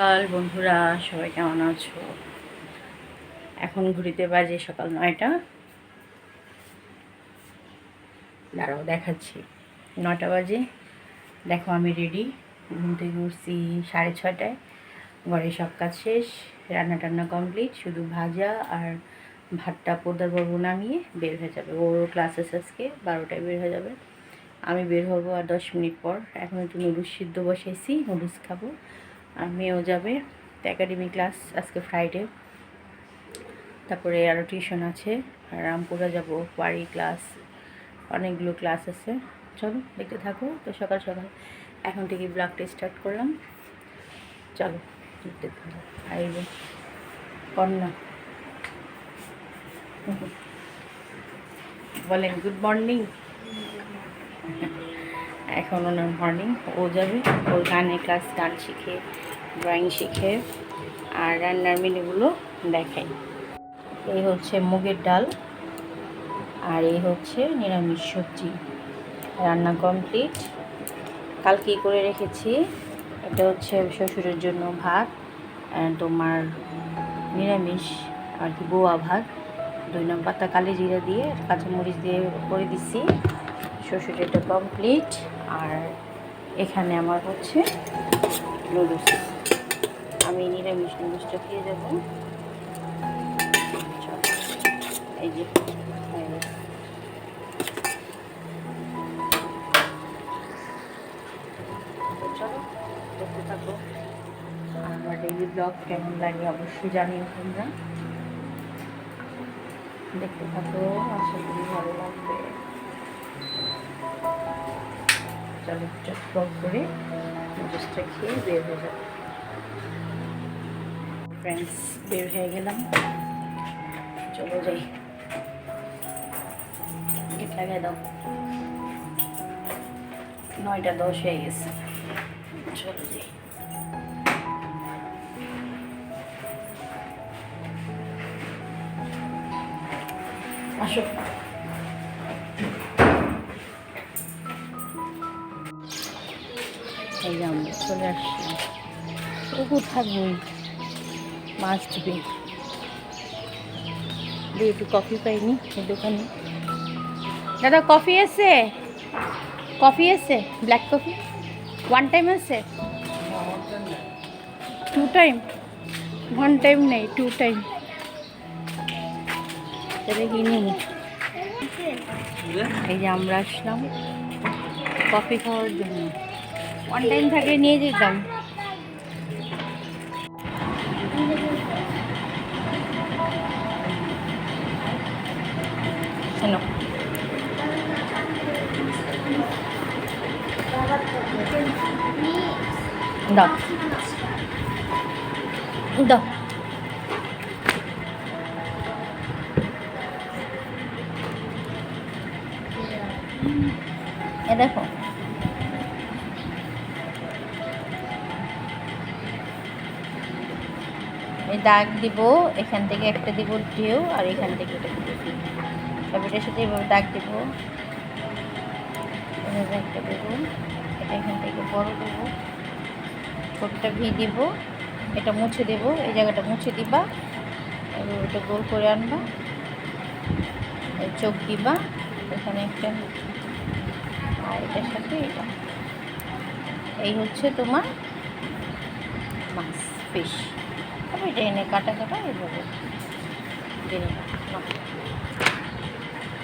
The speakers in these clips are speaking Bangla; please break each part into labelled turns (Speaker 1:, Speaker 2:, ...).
Speaker 1: সকাল। বন্ধুরা, সবাই কেমন আছো? এখন ঘুরিতে বাজে সকাল নয়টা। দাঁড়াও, দেখাচ্ছি। নটা বাজে। দেখো, আমি রেডি ঘুম থেকে উঠছি সাড়ে ছটায় ঘরে সব কাজ শেষ। রান্না টান্না কমপ্লিট শুধু ভাজা আর ভাতটা পোদার নামিয়ে বের হয়ে যাবে। ওর ক্লাস আছে আজকে বারোটায় বের হয়ে যাবে। আমি বের হব আর দশ মিনিট পর। এখন একটু নুডলস সিদ্ধ বসাইছি। নুডলস খাব। মেয়েও যাবে। একাডেমি ক্লাস আজকে ফ্রাইডে তারপরে আরও টিউশন আছে। রামপুরা যাব বাড়ি ক্লাস অনেকগুলো ক্লাস আছে। চলো, দেখতে থাকো। তো সকাল সকাল। এখন থেকে ব্লগটা স্টার্ট করলাম। চলো, দেখতে থাকো। যে, কন্যা। বলেন গুড মর্নিং এখন ওনার মর্নিং ও যাবে। ওর গানে ক্লাস গান শিখে ড্রয়িং শিখে আর রান্নার মেনুগুলো দেখাই। এই হচ্ছে মুগের ডাল আর এই হচ্ছে নিরামিষ সবজি। রান্না কমপ্লিট। কালকেই করে রেখেছি? এটা হচ্ছে শ্বশুরের জন্য ভাত তোমার নিরামিষ আর কি বোয়া ভাত। দুই নম্বর পাতা কালি জিরা দিয়ে কাঁচামরিচ দিয়ে করে দিচ্ছি শ্বশুরেরটা কমপ্লিট। আর এখানে আমার হচ্ছে নুডলস। আমি নিরামিষ নুডলসটা খেয়ে যাব। এই যে চলো থাকো। আমার ডেইলি ব্লগ কেমন লাগে অবশ্যই জানিও তোমরা। দেখতে থাকো, আশা করি ভালো লাগবে। চলো, চটপট করে জুসটা খেয়ে বের হয়ে যাব। ফ্রেন্ডস বের হয়ে গেলাম চলো যাই গেট লাগাই দাও নয়টা দশ হয়ে গেছে চলো যাই আসো এই যে চলে আসছি তবু থাকবোই মাস্ট বি একটু কফি পাইনি এই দোকানে। দাদা কফি আছে? কফি আছে? ব্ল্যাক কফি ওয়ান টাইম আছে? টু টাইম ওয়ান টাইম নেই টু টাইম তাহলে কিনি এই যে আমরা আসলাম কফি খাওয়ার জন্য। ওয়ান টাইম থাকলে নিয়ে যেতাম। শোনো দাও। দাও। দেখো। এই দাগ দিব, এখান থেকে একটা দিব ঢেউ আর এখান থেকে একটা দিব। এটার সাথে এভাবে দাগ দিব। এভাবে একটা দেব। এটা এখান থেকে বড় দেব। ছোটটা ভি দিব। এটা মুছে দেব। এই জায়গাটা মুছে দিবা। এবার ওটা গোল করে আনবা। চোখ দিবা। এখানে একটা আর এটার সাথে এটা। এই হচ্ছে তোমার মাছ ফিশ তবে এটা এনে কাটা কাটা এভাবে দিয়ে।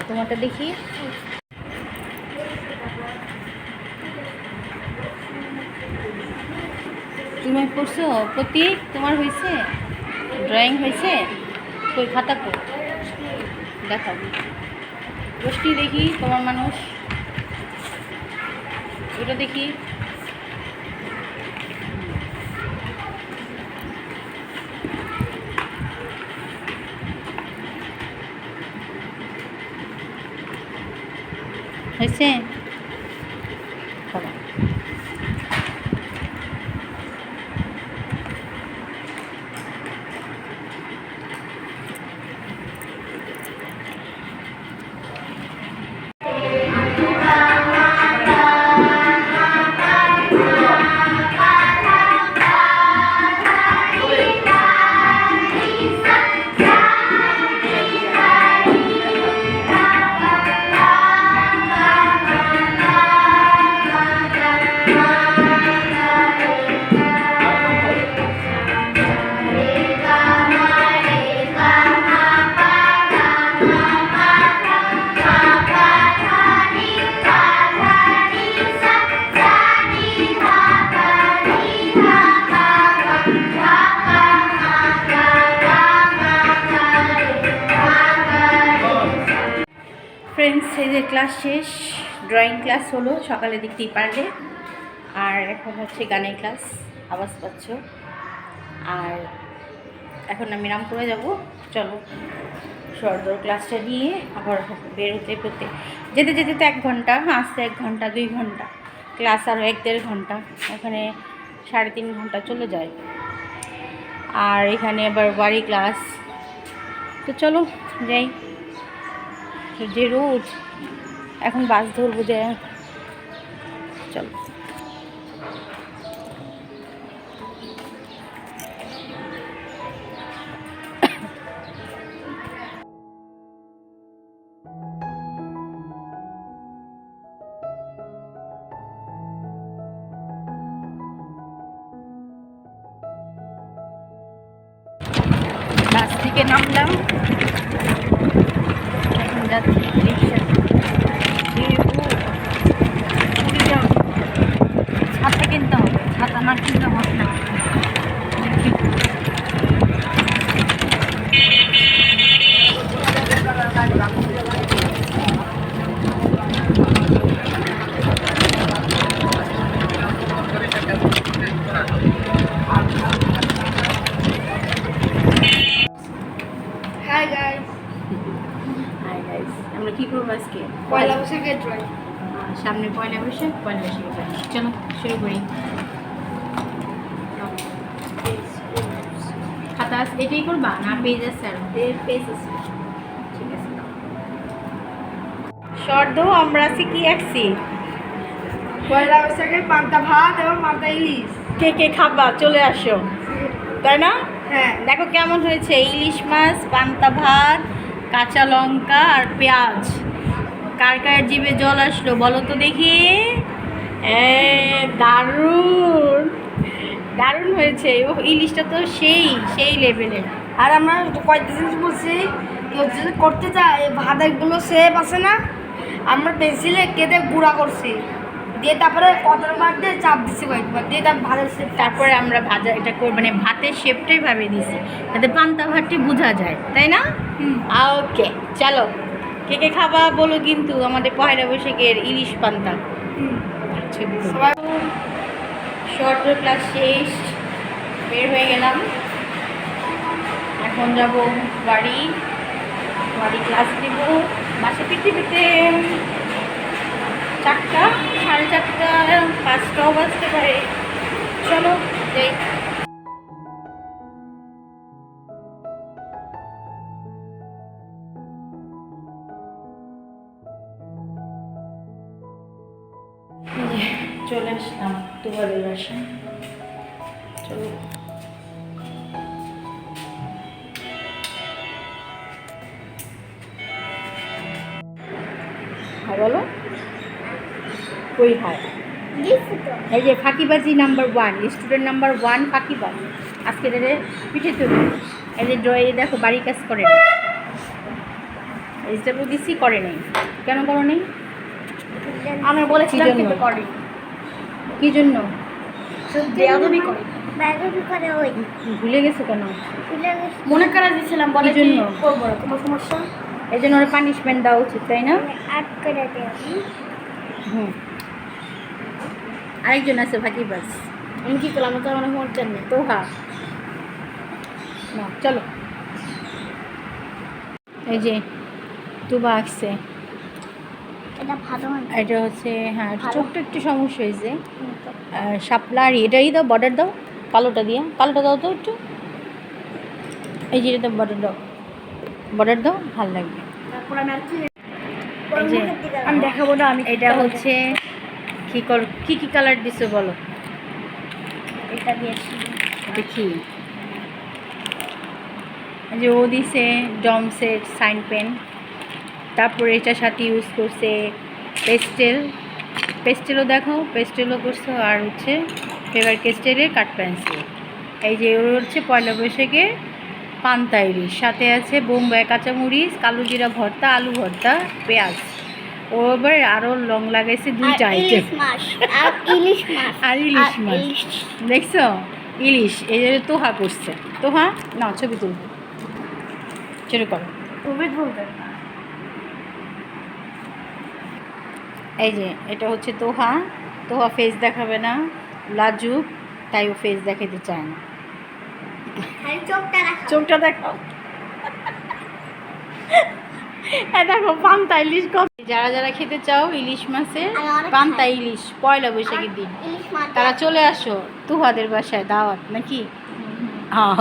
Speaker 1: তোমারটা দেখি। তুমি পড়ছো? প্রতীক, তোমার হয়েছে? ড্রয়িং হয়েছে? কই, খাতা কই? দেখাও। গোষ্ঠী দেখি, তোমার মানুষ। ওটা দেখি। হয়েছে? ক্লাস শেষ ড্রয়িং ক্লাস হলো সকালে দেখতেই পারলে। আর এখন হচ্ছে গানের ক্লাস, আওয়াজ পাচ্ছ। আর এখন আমি রামপুরে যাব। চলো, সর্দর ক্লাসটা নিয়ে আবার বেরোতে বেরোতে যেতে যেতে তো এক ঘণ্টা আসতে এক ঘণ্টা, দুই ঘণ্টা। ক্লাস আরও এক দেড় ঘণ্টা এখানে সাড়ে তিন ঘণ্টা চলে যায়। আর এখানে আবার বাড়ি ক্লাস। তো চলো, যাই। যে রোদ এখন বাস ধরবো যে চলো। বাস থেকে নামলাম। যাচ্ছি রিক্সা ছাতা কিনতে হবে ছাতা না কিনতে হবে না
Speaker 2: হাই গাইস
Speaker 1: হাই গাইস আমরা কী করব আজকে?
Speaker 2: পয়লা ড্রয়িং
Speaker 1: সামনে পয়লা বৈশাখ পয়লা বৈশাখে যাই। চলো শুরু করি। খাতা এটাই করবা না পেজ আছে আর?
Speaker 2: পেজ আছে।
Speaker 1: ঠিক আছে। সর্দ আমরা আছি কি আঁকছি
Speaker 2: পয়লা পান্তা ভাত এবং পান্তা ইলিশ।
Speaker 1: কে কে খাবা? চলে আসো। তাই না?
Speaker 2: হ্যাঁ।
Speaker 1: দেখো কেমন হয়েছে। ইলিশ মাছ পান্তা ভাত কাঁচা লঙ্কা আর পেঁয়াজ। কার কার জিভে জল আসলো বলো তো দেখি। দারুণ। দারুণ হয়েছে। ও ইলিশটা তো সেই সেই লেভেলের
Speaker 2: আর আমরা কয়েকদিন বলছি কেউ যদি করতে চায় ভাতগুলো সেপ আছে না আমরা পেন্সিলে কেটে গুঁড়া করছি। দিয়ে তারপরে কতর বার দিয়ে চাপ দিচ্ছি কয়েকবার। দিয়ে তার ভাতের সেপ
Speaker 1: তারপরে আমরা ভাজা এটা কর মানে ভাতের শেপটাই ভাবে দিছি। যাতে পান্তা ভাতটি বোঝা যায় তাই না? ওকে চলো। কে কে খাবা বলো কিন্তু আমাদের পয়লা বৈশাখের ইলিশ পান্তা। শর্ট ক্লাস শেষ বের হয়ে গেলাম। এখন যাব বাড়ি বাড়ি ক্লাস দেব বাসে ফিরতে ফিরতে চারটা সাড়ে চারটা পাঁচটাও বাজতে পারে। চলো যাই। চলে আসলাম দুবারের বাসায়। চলো। হাই বলো। কই হাই এই যে ফাঁকিবাজি number one student number one ফাঁকিবাজ। আজকে রে পিঠে তুলি এই যে ড্রয়ে দেখো বাড়ি কাজ করে দিছি করে নেই। কেন করো নেই?
Speaker 2: আমি বলেছিলাম কিন্তু করে
Speaker 1: কী জন্য?
Speaker 2: বেয়াদবি করে।
Speaker 3: ব্যাগবি করে ওই।
Speaker 1: ভুলে গেছো কেন?
Speaker 3: গেছে।
Speaker 2: মনে করা দিয়েছিলাম বলে
Speaker 1: কি জন্য?
Speaker 2: তোমার সমস্যা?
Speaker 1: এই জন্য ওরা পানিশমেন্ট দেওয়া উচিত তাই না?
Speaker 3: আট করে দেয়
Speaker 1: হুম। আরেকজন আছে ফাঁকিবাজ
Speaker 2: আমি কি করলাম? তো আমার হোমওয়ার্ক জানি
Speaker 1: তো হা না চলো। এই যে তুবা আসছে।
Speaker 3: এটা ভালো
Speaker 1: এটা হচ্ছে হ্যাঁ। ছোট্ট একটু সমস্যা হয়েছে। শাপলা আর এটাই দাও বর্ডার দাও কালোটা দিয়ে। কালোটা দাও তো একটু। এই যে এটা বর্ডার দাও। বর্ডার দাও ভালো লাগবে।
Speaker 2: আমি দেখাবো না আমি
Speaker 1: এটা হচ্ছে কি কর কি কি কালার দিছো বলো?
Speaker 3: এটা দিয়েছি।
Speaker 1: দেখি। যে ও দিছে ডম সেট সাইন পেন তারপরে এটার সাথে ইউজ করছে পেস্টেল পেস্টেলও দেখো পেস্টেলও করছ আর হচ্ছে ফেভার কেস্টেলের কাট পেন্সিল এই যে ওর হচ্ছে পয়লা বৈশাখে পান্তা ইলিশ সাথে আছে বোম্বাই কাঁচামরিচ কালো জিরা ভর্তা আলু ভর্তা পেঁয়াজ। ও এবার আরও লং লাগাইছে দুইটা আইটেম
Speaker 3: আর ইলিশ মাছ।
Speaker 1: দেখছ? ইলিশ এই যে তোহা করছে। তোহা না ছবি তুলবে। শুরু করো।
Speaker 2: তুমি বলতে
Speaker 1: এই যে এটা হচ্ছে তোহা। তোহা ফেস দেখাবে না লাজুক তাই ও ফেস দেখাতে চায় না।
Speaker 3: চোখটা
Speaker 1: দেখো দেখো পান্তা ইলিশ কত যারা যারা খেতে চাও ইলিশ মাছের পান্তা ইলিশ পয়লা বৈশাখের দিন। তারা চলে আসো তুহাদের বাসায় দাওয়াত নাকি? হ্যাঁ,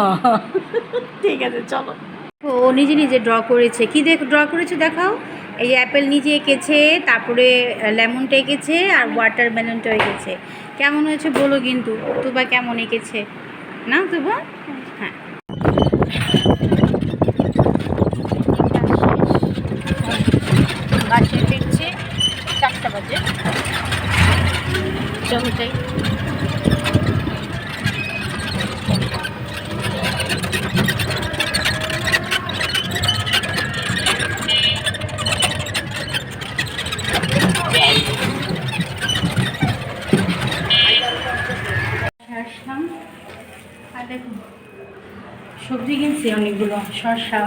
Speaker 1: ঠিক আছে চলো। ও নিজে নিজে ড্র করেছে। কি দেখ ড্র করেছে দেখাও? এই অ্যাপেল নিজে এঁকেছে, তারপরে লেমনটা এঁকেছে আর ওয়াটার মেলনটা এঁকেছে। কেমন হয়েছে বলো কিন্তু? তুবা কেমন এঁকেছে? না তুবা? হ্যাঁ। বাসে চারটা বাজে। চলো যাই আসলাম আর দেখুন কিনছি অনেকগুলো শসা,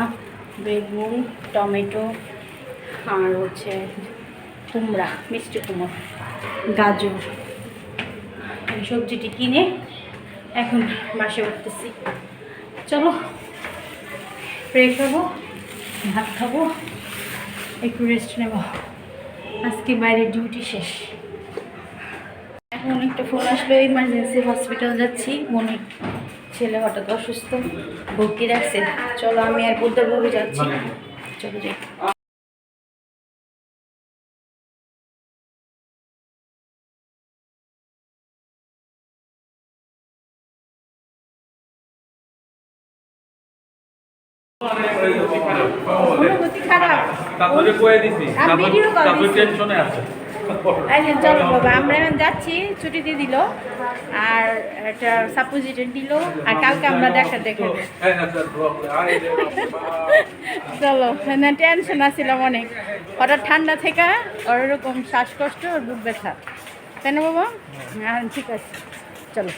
Speaker 1: বেগুন, টমেটো আর হচ্ছে কুমড়া, মিষ্টি কুমড়ো, গাজর এই সবজিটি কিনে এখন বাসে উঠতেছি। চলো ফ্রেশ হব ভাত খাব, একটু রেস্ট নেব। আজকে বাইরে ডিউটি শেষ। এখন একটা ফোন আসলো ইমার্জেন্সি হসপিটাল যাচ্ছি মনির ছেলে হঠাৎ অসুস্থ ভর্তি রাখছে। চলো আমি আর বুদ্ধবাবু যাচ্ছি। চলো যাই। খারাপ।
Speaker 4: তারপরে কয়ে তারপর
Speaker 1: দিছি।
Speaker 4: টেনশনে আছে।
Speaker 1: আচ্ছা চলো বাবা আমরা এখন যাচ্ছি ছুটি দিয়ে দিল আর একটা দিল আর কালকে আমরা দেখা। চলো না টেনশন আসছিলাম অনেক। হঠাৎ ঠান্ডা থেকে ওর এরকম শ্বাসকষ্ট আর বুক ব্যথা। তাই না বাবা? হ্যাঁ ঠিক আছে। চলো।